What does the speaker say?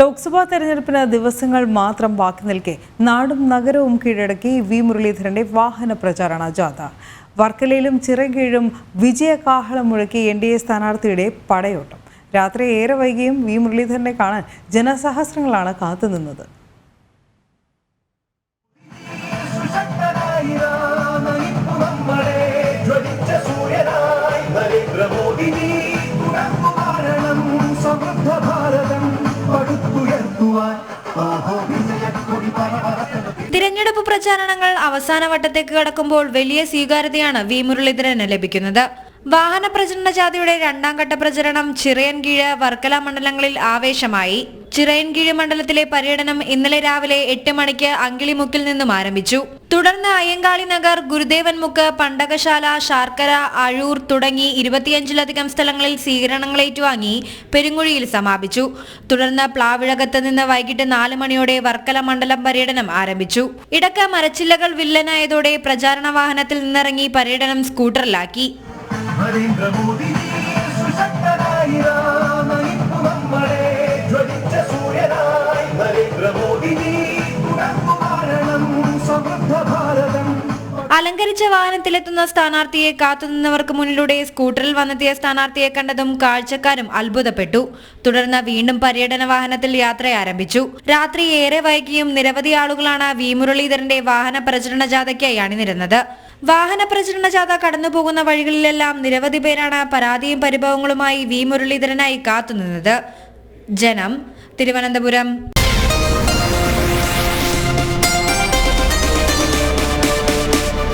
ലോക്സഭാ തെരഞ്ഞെടുപ്പിന് ദിവസങ്ങൾ മാത്രം ബാക്കി നിൽക്കെ നാടും നഗരവും കീഴടക്കി വി മുരളീധരന്റെ വാഹന പ്രചാരണ ജാഥ. വർക്കലയിലും ചിറകീഴും വിജയകാഹളം മുഴക്കി എൻ ഡി എ സ്ഥാനാർത്ഥിയുടെ പടയോട്ടം. രാത്രി ഏറെ വൈകിയും വി മുരളീധരനെ കാണാൻ ജനസഹസ്രങ്ങളാണ് കാത്തുനിന്നത്. തിരഞ്ഞെടുപ്പ് പ്രചാരണങ്ങൾ അവസാന വട്ടത്തേക്ക് കടക്കുമ്പോൾ വലിയ സ്വീകാര്യതയാണ് വി മുരളീധരന് ലഭിക്കുന്നത്. വാഹന പ്രചരണ ജാഥയുടെ രണ്ടാം ഘട്ട പ്രചരണം ചിറയൻകീഴ് വർക്കല മണ്ഡലങ്ങളിൽ ആവേശമായി. ചിറയൻകീഴ് മണ്ഡലത്തിലെ പര്യടനം ഇന്നലെ രാവിലെ എട്ട് മണിക്ക് അങ്കിളിമുക്കിൽ നിന്നും ആരംഭിച്ചു. തുടർന്ന് അയ്യങ്കാളി നഗർ ഗുരുദേവൻ മുക്ക് പണ്ടകശാല ശാർക്കര അഴൂർ തുടങ്ങി ഇരുപത്തിയഞ്ചിലധികം സ്ഥലങ്ങളിൽ സ്വീകരണങ്ങൾ ഏറ്റുവാങ്ങി പെരുങ്ങുഴിയിൽ സമാപിച്ചു. തുടർന്ന് പ്ലാവിഴകത്ത് നിന്ന് വൈകിട്ട് നാല് മണിയോടെ വർക്കല മണ്ഡലം പര്യടനം ആരംഭിച്ചു. ഇടയ്ക്ക് മരച്ചില്ലകൾ വില്ലനായതോടെ പ്രചാരണ വാഹനത്തിൽ നിന്നിറങ്ങി പര്യടനം സ്കൂട്ടറിലാക്കി. നരേന്ദ്രമോദി സുശക്തനായി അലങ്കരിച്ച വാഹനത്തിലെത്തുന്ന സ്ഥാനാർത്ഥിയെ കാത്തുനിന്നവർക്ക് മുന്നിലൂടെ സ്കൂട്ടറിൽ വന്നെത്തിയ സ്ഥാനാർത്ഥിയെ കണ്ടതും കാഴ്ചക്കാരും അത്ഭുതപ്പെട്ടു. തുടർന്ന് വീണ്ടും പര്യടന വാഹനത്തിൽ യാത്ര ആരംഭിച്ചു. രാത്രി ഏറെ വൈകിയും നിരവധി ആളുകളാണ് വി മുരളീധരന്റെ വാഹന പ്രചരണ ജാഥയ്ക്കായി അണിനിരുന്നത്. വാഹന പ്രചരണ ജാഥ കടന്നുപോകുന്ന വഴികളിലെല്ലാം നിരവധി പേരാണ് പരാതിയും പരിഭവങ്ങളുമായി വി മുരളീധരനായി കാത്തുനിന്നത്. ജനം തിരുവനന്തപുരം.